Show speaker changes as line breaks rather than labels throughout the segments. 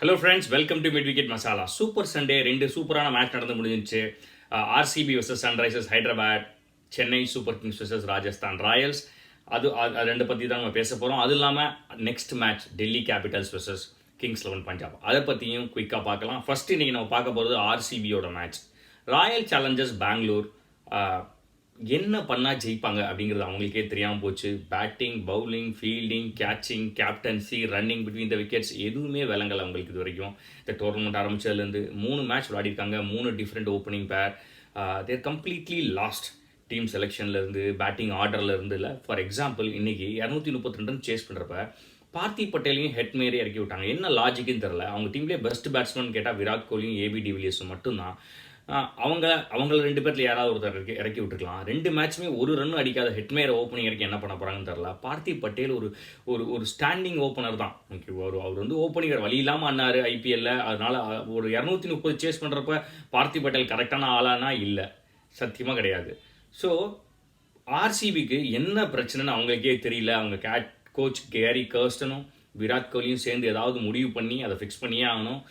Hello friends welcome to Mid Wicket Masala super Sunday ரெண்டு சூப்பரான match நடந்து முடிஞ்சிச்சு. RCB versus Sunrisers Hyderabad Chennai Super Kings versus Rajasthan Royals அது அது ரெண்டு பற்றி தான் நம்ம பேச போகிறோம் அது இல்லாமல் next match Delhi Capitals versus Kings Eleven Punjab அதை பற்றியும் குயிக்காக பார்க்கலாம். ஃபர்ஸ்ட் இன்றைக்கி நம்ம பார்க்க போகிறது ஆர்சிபியோட மேட்ச் ராயல் சேலஞ்சர்ஸ் பெங்களூர் என்ன பண்ணால் ஜெயிப்பாங்க அப்படிங்கிறது அவங்களுக்கே தெரியாமல் போச்சு. Batting bowling fielding catching captaincy running between the wickets எதுவுமே விளங்கலை அவங்களுக்கு இது வரைக்கும். இந்த டோர்னமெண்ட் ஆரம்பிச்சதுலேருந்து மூணு மேட்ச் விளையாடிருக்காங்க மூணு different opening pair there completely lost team செலெக்ஷன்லேருந்து batting ஆர்டர்லேருந்து இல்லை. ஃபார் எக்ஸாம்பிள் இன்னைக்கு இரநூத்தி முப்பத்தி ரெண்டு சேஸ் பண்ணுறப்ப பார்த்தி பட்டேலையும் ஹெட் மேரி இறக்கி விட்டாங்க. என்ன லாஜிக்குன்னு தெரில அவங்க டீம்லேயே பெஸ்ட் பேட்ஸ்மேன் கேட்டால் விராட் கோலியும் ஏபி டிவிலியர்ஸும் மட்டும்தான். அவங்க அவங்கள ரெண்டு பேரில் யாராவது ஒருத்தர் இறக்கி இறக்கி விட்டுருக்கலாம். ரெண்டு மேட்ச்சுமே ஒரு ரன் அடிக்காத ஹெட்மேர் ஓப்பனிங் இறக்கி என்ன பண்ண போகிறாங்கன்னு தெரில பார்த்திக் பட்டேல் ஒரு ஒரு ஒரு ஸ்டாண்டிங் ஓப்பனர் தான். ஓகே ஒரு அவர் வந்து ஓப்பனிங் வழி இல்லாமல் ஆனார் ஐபிஎல்ல அதனால் ஒரு இரநூத்தி முப்பது சேஸ் பண்ணுறப்ப பார்த்திக் பட்டேல் கரெக்டான ஆளானா? இல்லை. சத்தியமாக கிடையாது. ஸோ ஆர்சிபிக்கு என்ன பிரச்சனைன்னு அவங்களுக்கே தெரியல. அவங்க கேட் கோச் கேரி கர்ஸ்டனும் விராட் கோலியும் சேர்ந்து ஏதாவது முடிவு பண்ணி அதை ஃபிக்ஸ் பண்ணியே ஆகணும்.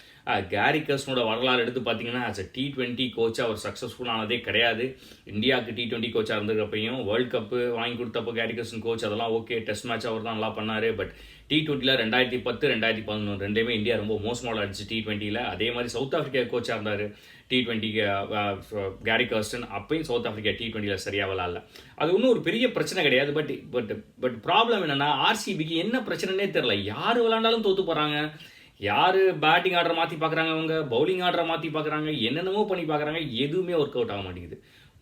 கேரி கர்ஸ்டனோட வரலாறு எடுத்து பார்த்தீங்கன்னா ஆஸ் அ டி டுவெண்ட்டி கோச்சாக அவர் சக்ஸஸ்ஃபுல் ஆனதே கிடையாது. இந்தியாவுக்கு டி டுவெண்ட்டி கோச்சாக இருந்தப்பையும் வேர்ல்ட் கப்பு வாங்கி கொடுத்தப்போ கேரி கர்ஸ்டன் கோச் அதெல்லாம் ஓகே டெஸ்ட் மேட்ச் அவர் தான் நல்லா பண்ணார். பட் டி ட்வெண்ட்டியில் ரெண்டாயிரத்தி பத்து ரெண்டாயிரத்தி பதினொன்று ரெண்டுமே இந்தியா ரொம்ப மோசமாக ஆடிச்சு டி ட்வெண்ட்டியில் அதே மாதிரி சவுத் ஆஃப்ரிக்கா கோச்சாக இருந்தார். டி டுவெண்ட்டிக்கு கேரி கர்ஸ்டன் அப்பயும் சவுத் ஆஃப்ரிக்கா டி ட்வெண்ட்டியில் சரியாக விளாட்ல அது ஒன்றும் ஒரு பெரிய பிரச்சனை கிடையாது. பட் பட் பட் ப்ராப்ளம் என்னென்னா ஆர்சிபிக்கு என்ன பிரச்சனைனே தெரில யார் விளாண்டாலும் தோத்து போகிறாங்க யார் பேட்டிங் ஆர்டரை மாற்றி பார்க்குறாங்க அவங்க பவுலிங் ஆர்டரை மாற்றி பார்க்குறாங்க என்னென்னமோ பண்ணி பார்க்குறாங்க எதுவுமே ஒர்க் அவுட் ஆக மாட்டேங்குது.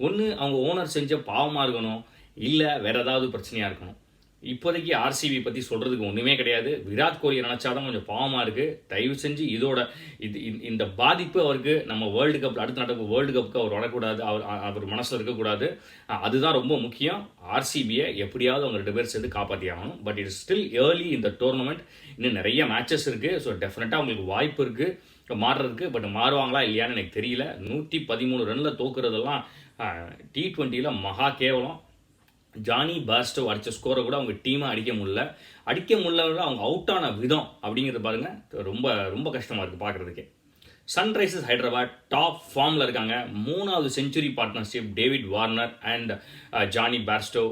ஒன்று அவங்க ஓனர் செஞ்ச பாவமாக இருக்கணும். இல்லை வேற ஏதாவது பிரச்சனையாக இருக்கணும். இப்போதைக்கு ஆர்சிபி பற்றி சொல்கிறதுக்கு ஒன்றுமே கிடையாது. விராட் கோலியை நினச்சாதான் கொஞ்சம் பாவமாக இருக்குது தயவு செஞ்சு இதோட இது இந்த- இந்த பாதிப்பு அவருக்கு நம்ம வேர்ல்டு கப் அடுத்த நடக்கும் வேர்ல்டு கப்புக்கு அவர் வரக்கூடாது. அவர் அவர் மனசில் இருக்கக்கூடாது. அதுதான் ரொம்ப முக்கியம். ஆர்சிபியை எப்படியாவது அவங்க ரெண்டு பேர் சேர்ந்து காப்பாற்றி ஆகணும். பட் இட் ஸ்டில் ஏர்லி இந்த டோர்னமெண்ட் இன்னும் நிறைய மேட்சஸ் இருக்குது ஸோ டெஃபினட்டாக அவங்களுக்கு வாய்ப்பு இருக்குது மாறுறதுக்கு பட் மாறுவாங்களா இல்லையான்னு எனக்கு தெரியல. நூற்றி பதிமூணு ரனில் தோக்குறதெல்லாம் டி ட்வெண்ட்டியில் மகா கேவலம். ஜானி பாஸ்டோ அடித்த ஸ்கோரை கூட அவங்க டீமை அடிக்க முடியல. அடிக்க முடியல அவங்க அவுட் ஆன விதம் அப்படிங்கிறது பாருங்கள் ரொம்ப ரொம்ப கஷ்டமாக இருக்குது பார்க்குறதுக்கே சன்ரைசர்ஸ் ஹைதராபாத் டாப் ஃபார்மில் இருக்காங்க. மூணாவது century partnership David Warner and Jonny Bairstow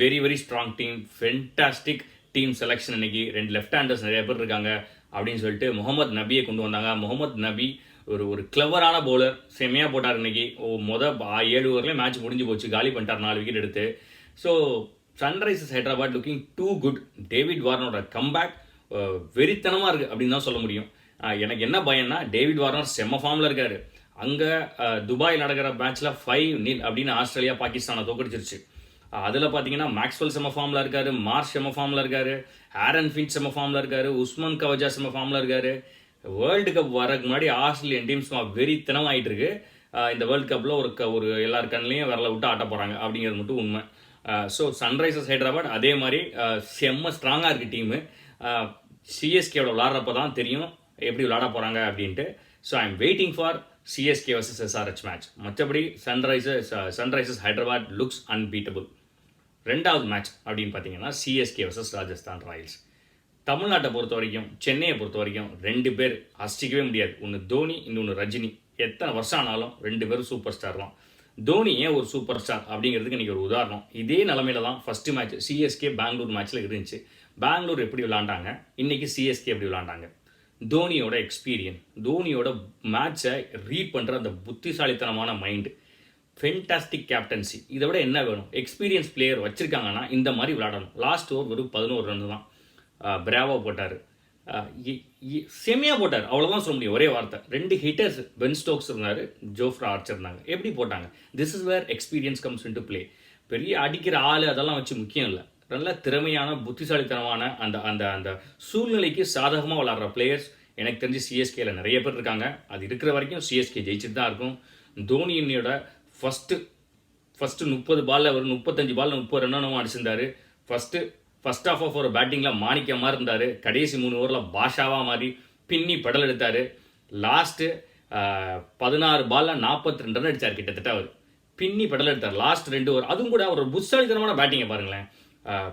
very very strong team fantastic team selection இன்னைக்கு. ரெண்டு லெஃப்ட் ஹேண்டர்ஸ் நிறைய பேர் இருக்காங்க அப்படின்னு சொல்லிட்டு முகமது நபியை கொண்டு வந்தாங்க. முகமது நபி ஒரு ஒரு கிளவரான பவுலர் செம்மையாக போட்டார் இன்னைக்கு. ஓ மொத ஏழு ஓவர்லேயே மேட்ச் முடிஞ்சு போச்சு. காலி பண்ணிட்டார். நாலு விக்கெட் எடுத்து. So Sunrisers Hyderabad looking too good David வார்னோட comeback வெறித்தனமாக இருக்குது அப்படின்னு தான் சொல்ல முடியும். எனக்கு என்ன பயம்னா டேவிட் வார்னர் செம்ம ஃபார்மில் இருக்கார். அங்கே துபாய் நடக்கிற மேட்ச்சில் ஃபைவ் நில் அப்படின்னு ஆஸ்திரேலியா பாகிஸ்தானை தோக்கடிச்சிருச்சு. அதில் பார்த்தீங்கன்னா மேக்ஸ்வெல் செம்ம ஃபார்மில் இருக்கார் மார்ஷ் செம்ம ஃபார்மில் இருக்கார் ஆரன் ஃபின்ச் செம்ம ஃபார்மில் இருக்கார் உஸ்மான் கவஜா செம்ம ஃபார்மில் இருக்கார். வேர்ல்டு கப் வரக்கு முன்னாடி ஆஸ்திரேலியன் டீம்ஸ் வெறித்தனம் ஆகிட்டு இருக்கு. இந்த வேர்ல்டு கப்பில் ஒரு க- ஒரு எல்லார் கண்ணிலையும் விரல விட்டு ஆட்ட போகிறாங்க அப்படிங்கிறது மட்டும் உண்மை. ஸோ சன்ரைசர்ஸ் ஹைதராபாத் அதே மாதிரி செம்ம ஸ்ட்ராங்காக இருக்குது டீமு சிஎஸ்கேவோட விளாட்றப்ப தான் தெரியும் எப்படி விளாட போகிறாங்க அப்படின்ட்டு. So I am waiting for CSK versus SRH match மற்றபடி Sunrisers Sunrisers Hyderabad looks unbeatable ரெண்டாவது மேட்ச் அப்படின்னு பார்த்தீங்கன்னா சிஎஸ்கே வர்சஸ் ராஜஸ்தான் ராயல்ஸ் தமிழ்நாட்டை பொறுத்த வரைக்கும் சென்னையை பொறுத்த வரைக்கும் ரெண்டு பேர் அசிக்கவே முடியாது. ஒன்று தோனி இன்னொன்று ரஜினி. எத்தனை வருஷம் ஆனாலும் ரெண்டு பேரும் சூப்பர் ஸ்டார் தான். தோனி ஏன் ஒரு சூப்பர் ஸ்டார் அப்படிங்கிறதுக்கு இன்றைக்கி ஒரு உதாரணம். இதே நிலமையில தான் ஃபஸ்ட்டு மேட்ச் சிஎஸ்கே பெங்களூர் மேட்ச்சில் இருந்துச்சு. பெங்களூர் எப்படி விளாண்டாங்க இன்றைக்கி சிஎஸ்கே எப்படி விளாண்டாங்க தோனியோட எக்ஸ்பீரியன்ஸ் தோனியோட மேட்சை ரீட் பண்ணுற அந்த புத்திசாலித்தனமான மைண்டு ஃபென்டாஸ்டிக் கேப்டன்சி இதை விட என்ன வேணும்? எக்ஸ்பீரியன்ஸ் பிளேயர் வச்சுருக்காங்கன்னா இந்த மாதிரி விளாடணும் லாஸ்ட் ஓவர் வெறும் பதினோரு ரன் தான் பிராவோ போட்டார். செமையாக போட்டார். அவ்வளோதான் சொல்ல முடியும். ஒரே வார்த்தை. ரெண்டு ஹிட்டர்ஸ் பென் ஸ்டோக்ஸ் இருந்தார் ஜோஃப்ரா ஆர்ச்சர் இருந்தாங்க. எப்படி போட்டாங்க? This is where experience comes into play பெரிய அடிக்கிற ஆள் அதெல்லாம் வச்சு முக்கியம் இல்லை. நல்ல திறமையான புத்திசாலித்தனமான அந்த அந்த அந்த சூழ்நிலைக்கு சாதகமாக விளாட்ற பிளேயர்ஸ் எனக்கு தெரிஞ்சு சிஎஸ்கேல நிறைய பேர் இருக்காங்க. அது இருக்கிற வரைக்கும் சிஎஸ்கே ஜெயிச்சுட்டு தான் இருக்கும். தோனியினோட ஃபஸ்ட்டு ஃபஸ்ட்டு முப்பது பாலில் ஒரு முப்பத்தஞ்சு பால்ல முப்பது ரன்னும் அடிச்சிருந்தாரு. ஃபஸ்ட்டு ஃபர்ஸ்ட் ஆஃப் ஆஃப் ஒரு பேட்டிங்கில் மாணிக்கமாக இருந்தார். கடைசி மூணு ஓவரில் பாஷாவாக மாறி பின்னி பெடல் எடுத்தார். லாஸ்ட்டு பதினாறு பாலில் நாற்பத்தி ரெண்டு ரன் அடிச்சார் கிட்டத்தட்ட அவர். பின்னி படல் எடுத்தார். லாஸ்ட் ரெண்டு ஓவர் அதுவும் கூட அவர் புத்தாலித்தனமான பேட்டிங்கை பாருங்களேன்.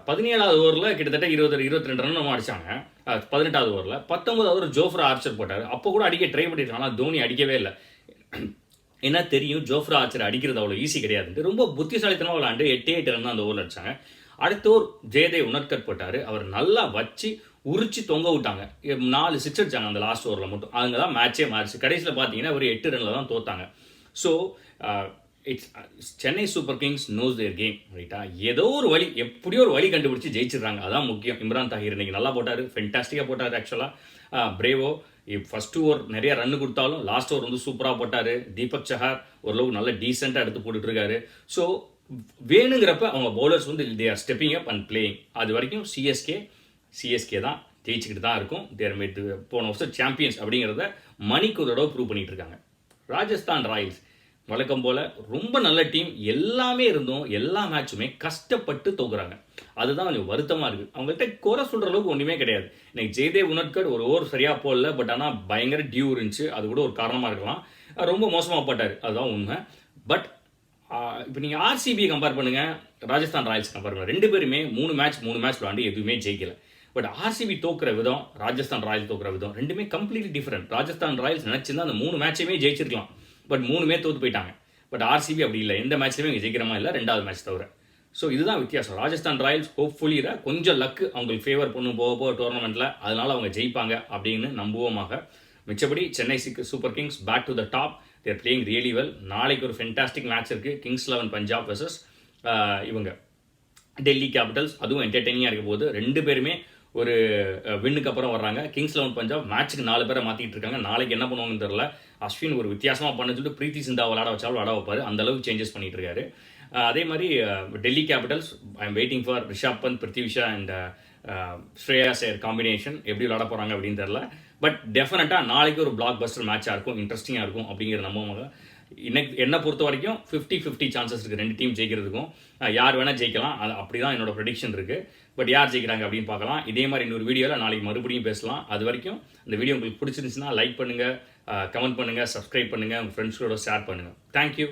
பதினேழாவது ஓவரில் கிட்டத்தட்ட இருபது இருபத்தி ரெண்டு ரன் அடித்தாங்க பதினெட்டாவது ஓவரில் பத்தொன்பதாவது ஓவர் ஜோஃப்ரா ஆர்ச்சர் போட்டார். அப்போ கூட அடிக்க ட்ரை பண்ணியிருக்காங்க ஆனால் தோனி அடிக்கவே இல்லை. ஏன்னா தெரியும் ஜோஃப்ரா ஆர்ச்சர் அடிக்கிறது அவ்வளோ ஈஸி கிடையாதுன்ட்டு. ரொம்ப புத்திசாலித்தனமாக விளாண்டு எட்டே எட்டு ரன் தான் அந்த ஓவரில் அடித்தாங்க அடுத்தோர் ஜெயதேவ் உணர்கட் போட்டார். அவர் நல்லா வச்சு உரிச்சு தொங்க விட்டாங்க. நாலு சிக்ஸ் அடிச்சாங்க அந்த லாஸ்ட் ஓவரில் மட்டும். அங்கே தான் மேட்சே மாறிச்சு. கடைசியில் பார்த்தீங்கன்னா ஒரு எட்டு ரனில் தான் தோத்தாங்க. So it's Chennai Super Kings knows their game ரைட்டா ஏதோ ஒரு வழி எப்படியோ ஒரு வழி கண்டுபிடிச்சி ஜெயிச்சிடுறாங்க. அதான் முக்கியம். இம்ரான் தாஹிர் இன்னைக்கு நல்லா போட்டார். ஃபென்டாஸ்டிக்காக போட்டார் ஆக்சுவலாக பிரேவோ ஃபர்ஸ்ட் ஓவர் நிறைய ரன் கொடுத்தாலும் லாஸ்ட் ஓவர் வந்து சூப்பராக போட்டார். தீபக் சஹார் ஓரளவுக்கு நல்ல டீசெண்டாக எடுத்து போட்டுட்ருக்காரு ஸோ வேணுங்கிறப்ப அவங்க பவுலர்ஸ் வந்து they are stepping up and playing அது வரைக்கும் சிஎஸ்கே சிஎஸ்கே தான் ஜெயிச்சுக்கிட்டு தான் இருக்கும். தேர் மேட் போன வருஷம் சாம்பியன்ஸ் அப்படிங்கிறத மணிக்கு ஒரு தடவை ப்ரூவ் பண்ணிகிட்டு இருக்காங்க. ராஜஸ்தான் ராயல்ஸ் வழக்கம் போல் ரொம்ப நல்ல டீம் எல்லாமே இருந்தும் எல்லா மேட்சுமே கஷ்டப்பட்டு தோக்குறாங்க. அதுதான் கொஞ்சம் வருத்தமாக இருக்குது அவங்கள்ட்ட குறை சொல்கிற அளவுக்கு ஒன்றுமே கிடையாது. இன்னைக்கு ஜெயதேவ் உணர்கட் ஒரு ஓவர் சரியாக போடல பட் ஆனால் பயங்கர டியூ இருந்துச்சு. அது கூட ஒரு காரணமாக இருக்கலாம். ரொம்ப மோசமாக போட்டார். அதுதான் உண்மை. பட் இப்போ நீங்கள் ஆர்சிபியை கம்பேர் பண்ணுங்க ராஜஸ்தான் ராயல்ஸ் கம்பேர் பண்ணுங்கள் ரெண்டு பேருமே மூணு மேட்ச் மூணு மேட்ச் விளாண்டு எதுவுமே ஜெயிக்கல. பட் ஆர்சிபி தோக்குற விதம் ராஜஸ்தான் ராயல்ஸ் தோக்குற விதம் ரெண்டுமே கம்ப்ளீட்லி டிஃப்ரெண்ட் ராஜஸ்தான் ராயல்ஸ் நினச்சிருந்தா அந்த மூணு மேட்சையுமே ஜெயிச்சிருக்கலாம். பட் மூணுமே தோத்து போயிட்டாங்க. பட் ஆர்சிபி அப்படி இல்லை. எந்த மேட்ச்லையுமே இங்கே ஜெயிக்கிறமா இல்லை ரெண்டாவது மேட்ச் தவிர. ஸோ இதுதான் வித்தியாசம். ராஜஸ்தான் ராயல்ஸ் ஹோப்ஃபுல்லி கொஞ்சம் லக்கு அவங்களுக்கு ஃபேவர் பண்ணும் போக போக டோர்னமெண்ட்டில் அதனால அவங்க ஜெயிப்பாங்க அப்படின்னு நம்புவோமாக. மிச்சபடி சென்னை சிக்கு Super Kings back to the top there playing really well நாளைக்கு ஒரு ஃபென்டாஸ்டிக் மேட்ச் இருக்குது கிங்ஸ் லெவன் பஞ்சாப் வர்சஸ் இவங்க. டெல்லி கேபிட்டல்ஸ் அதுவும் என்டர்டெய்னிங்காக இருக்க போது ரெண்டு பேருமே ஒரு வின்னுக்கு அப்புறம் வர்றாங்க. கிங்ஸ் லெவன் பஞ்சாப் மேட்ச்சுக்கு நாலு பேரை மாற்றிட்டு இருக்காங்க. நாளைக்கு என்ன பண்ணுவாங்கன்னு தெரில அஸ்வின் ஒரு வித்தியாசமாக பண்ண சொல்லிட்டு பிரீத்தி சிந்தா விளாட வச்சாலும் விளாட வைப்பாரு. அந்த அளவுக்கு சேஞ்சஸ் பண்ணிட்டு இருக்காரு. அதே மாதிரி Delhi capitals I am waiting for Rishabh Pant Prithvi Shaw and Shreyas chair combination எப்படி விளாட போகிறாங்க அப்படின்னு தெரில பட் டெஃபினட்டாக நாளைக்கு ஒரு பிளாக் பஸ்டர் மேட்சாக இருக்கும் இன்ட்ரெஸ்டிங்காக இருக்கும் அப்படிங்கிற நம்ம இன்னைக்கு என்னை பொறுத்த வரைக்கும் ஃபிஃப்டி ஃபிஃப்டி சான்சஸ் இருக்குது ரெண்டு டீம் ஜெயிக்கிறதுக்கும். யார் வேணால் ஜெயிக்கலாம். அது அப்படி தான் என்னோட ப்ரெடிக்ஷன் இருக்குது பட் யார் ஜெயிக்கிறாங்க அப்படின்னு பார்க்கலாம். இதே மாதிரி இன்னொரு வீடியோவில் நாளைக்கு மறுபடியும் பேசலாம். அது வரைக்கும் இந்த வீடியோ உங்களுக்கு பிடிச்சிருந்துச்சுன்னா லைக் பண்ணுங்கள் கமெண்ட் பண்ணுங்கள் சப்ஸ்கிரைப் பண்ணுங்கள் உங்கள் ஃப்ரெண்ட்ஸ்களோட ஷேர் பண்ணுங்கள் தேங்க்யூ